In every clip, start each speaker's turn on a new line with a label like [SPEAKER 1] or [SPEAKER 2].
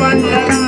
[SPEAKER 1] వందనా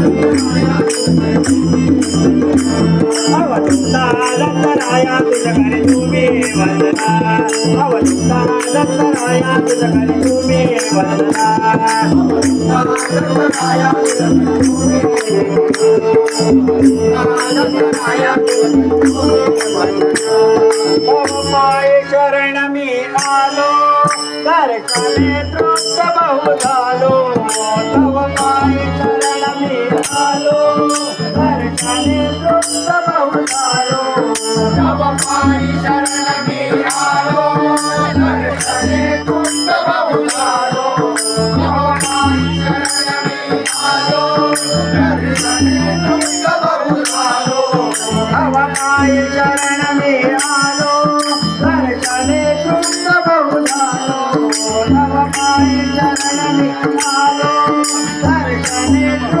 [SPEAKER 1] अवंता दत्तराया तुझ्याकडे तुम्ही वंदना अवंता दत्तराया तुझ्याकडे तुम्ही वंदना आलो तर कले तृप्त बहु झालो तव माये आलो दर्शने तृप्त बहु झालो तव माय शरण मी आलो दर्शने तृप्त बहु झालो तव माय शरण मी आलो दर्शने तृप्त बहु झालो तव माय शरण मी आलो दर्शने तृप्त बहु झालो तव माय शरण मी आलो दर्शने तृप्त बहु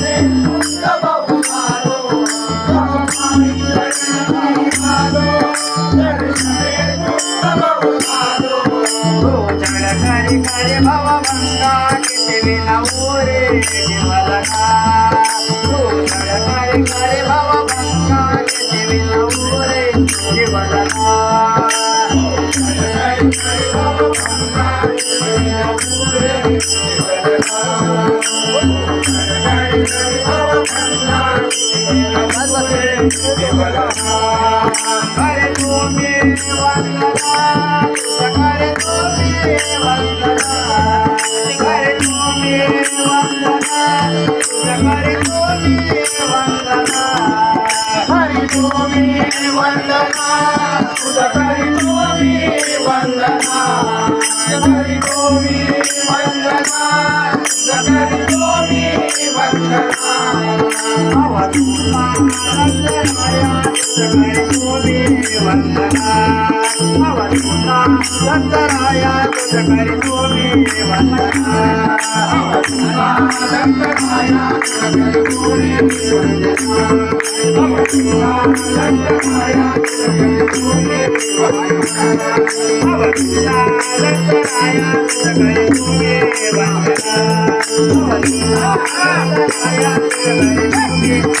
[SPEAKER 1] अरे तू मे वंदना अरे तू मे वंदना अरे तू मे वंदना अरे तू मे वंदना अरे तू मे वंदना अरे तू मे वंदना अरे तू मे वंदना अरे तू मे वंदना अवधूता दत्तराया करे तुम्ही वंदना अवधूता दत्तराया करे तुम्ही वंदना अवधूता दत्तराया करे तुम्ही वंदना अवधूता दत्तराया करे तुम्ही वंदना अवधूता दत्तराया करे तुम्ही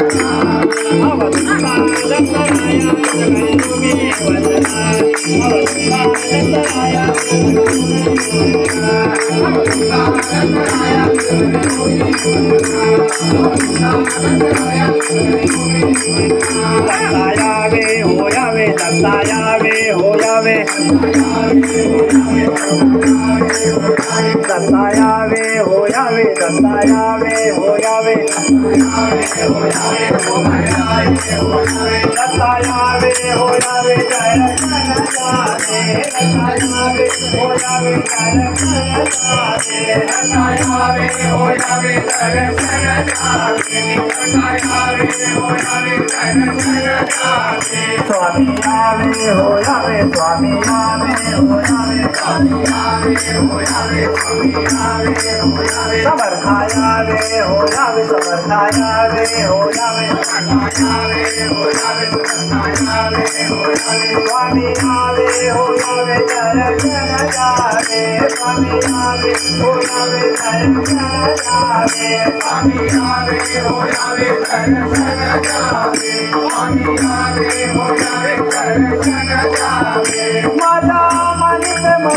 [SPEAKER 1] Hola, दत्तायावे होयावे दत्तायावे होयावे दत्तायावे होयावे दत्तायावे होयावे जय होयावे जय जगन्नाथे दत्तायावे होयावे जय जगन्नाथे स्वामी आवे होयावे स्वामी आवे स्वामी होयावे दर्शन जावे स्वामी आवे होयावे दर्शन जावे स्वामी आवे होयावे दर्शन जावे स्वामी होयावे दर्शन जावे माझा मानिक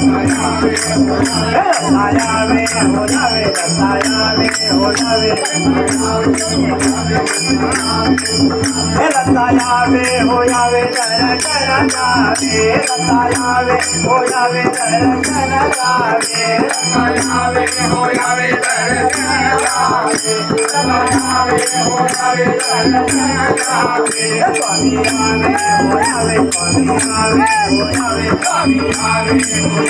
[SPEAKER 1] होयावे दर्शन जावे होयावे दर्शन जावे दर्शन जावे दत्तायावे होयावे जावे स्वामी आवे होयावे स्वामी आवे होयावे स्वामी आवे होयावे स्वामी आवे होयावे दत्तायावे होयावे दत्तायावे होयावे दत्तायावे होयावे स्वामी हो जावे जावे स्वामी आवे हो जावे जावे स्वामी आवे हो जावे जावे स्वामी आवे हो जावे दर्शन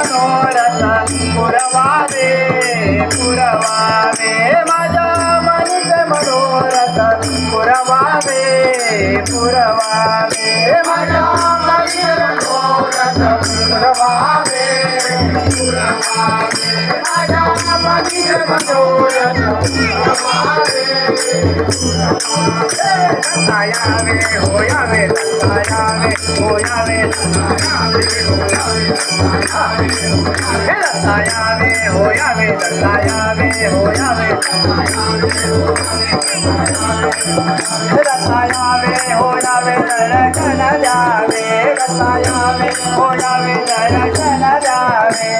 [SPEAKER 1] मनोरथ पुरवावे पुरवावे. माझा मनित मनोरथ पुरवावे. होयावे दत्तायावे होयावे दत्तायावे होयावे दर्शन जावे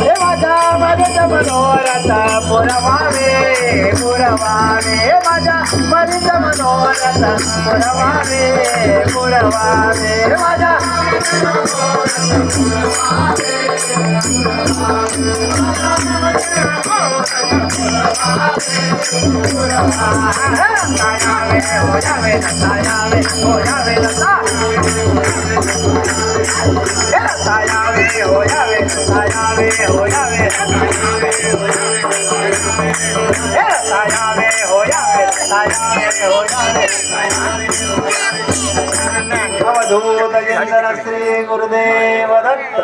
[SPEAKER 1] देवाचा मदत मनोरथ पुरवावे पुरवावे माझ्या मरीच मनोरथ पुरवावे पुरवावे माझ्या सायावे हो जावे सायावे हो जावे सायावे हो जावे सायावे हो जावे सायावे हो जावे सायावे हो जावे अवधूत श्री गुरुदेव दत्त